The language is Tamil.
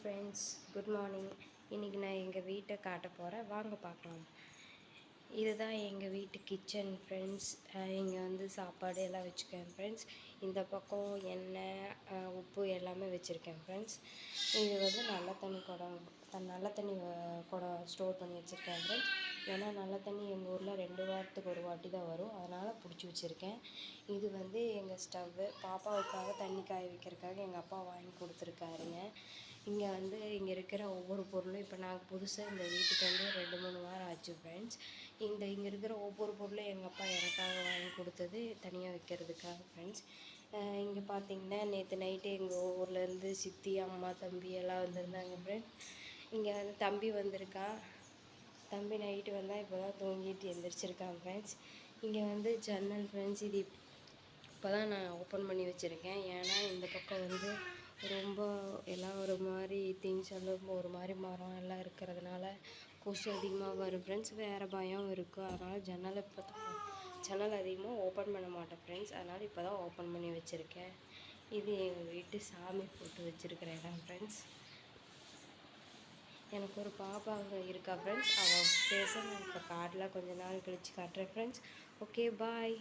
ஃப்ரெண்ட்ஸ் குட் மார்னிங் இன்றைக்கி நான் எங்கள் வீட்டை காட்ட போகிறேன் வாங்க பார்க்கலாம். இதுதான் எங்கள் வீட்டு கிச்சன் ஃப்ரெண்ட்ஸ் இங்கே வந்து சாப்பாடு எல்லாம் வச்சுருக்கேன் ஃப்ரெண்ட்ஸ் இந்த பக்கம் எண்ணெய் உப்பு எல்லாமே வச்சுருக்கேன் ஃப்ரெண்ட்ஸ் இது வந்து நல்ல தண்ணி குடம் த- நல்ல தண்ணி குடம் ஸ்டோர் பண்ணி வச்சுருக்கேன் ஃப்ரெண்ட்ஸ் ஏன்னா நல்ல தண்ணி எங்கள் ஊரில் ரெண்டு வாரத்துக்கு ஒரு வாட்டி தான் வரும். அதனால் பிடிச்சி வச்சுருக்கேன். இது வந்து எங்கள் ஸ்டவ்வு பாப்பாவுக்காக தண்ணி காய வைக்கிறதுக்காக எங்கள் அப்பா வாங்கி கொடுத்துருக்காருங்க. இங்கே வந்து இங்கே இருக்கிற ஒவ்வொரு பொருளும் இப்போ நாங்கள் புதுசாக இந்த வீட்டுக்கு வந்து ரெண்டு மூணு வாரம் ஆச்சு ஃப்ரெண்ட்ஸ் இந்த இங்கே இருக்கிற ஒவ்வொரு பொருளும் எங்கள் அப்பா எனக்காக வாங்கி கொடுத்தது தனியாக வைக்கிறதுக்காக ஃப்ரெண்ட்ஸ் இங்கே பார்த்தீங்கன்னா நேற்று நைட்டு எங்கள் ஊர்லேருந்து சித்தி அம்மா தம்பி எல்லாம் வந்திருந்தாங்க ஃப்ரெண்ட்ஸ் இங்கே வந்து தம்பி வந்திருக்கான். தம்பி நைட்டு வந்தால் இப்போ தான் தூங்கிட்டு எழுந்திரிச்சிருக்கான் ஃப்ரெண்ட்ஸ் இங்கே வந்து ஜன்னல் ஃப்ரெண்ட்ஸ் இது இப்போ தான் நான் ஓப்பன் பண்ணி வச்சுருக்கேன். ஏன்னா இந்த பக்கம் வந்து ரொம்ப எல்லாம் ஒரு மாதிரி திங்ஸ் எல்லாம் ஒரு மாதிரி மரம் எல்லாம் இருக்கிறதுனால கொசு அதிகமாக வரும். ஃப்ரெண்ட்ஸ் வேறு பயம் இருக்கும் அதனால் ஜன்னலை இப்போ தான் ஜன்னல் அதிகமாக ஓப்பன் பண்ண மாட்டேன் ஃப்ரெண்ட்ஸ் அதனால் இப்போ தான் ஓப்பன் பண்ணி வச்சுருக்கேன். இது எங்கள் வீட்டு சாமி போட்டு வச்சுருக்கிற இடம் ஃப்ரெண்ட்ஸ் எனக்கு ஒரு பாப்பா அங்கே இருக்கா ஃப்ரெண்ட்ஸ் அவள் பேச நான் இப்போ காட்டில் கொஞ்ச நாள் கழித்து காட்டுறேன் ஃப்ரெண்ட்ஸ் ஓகே பாய்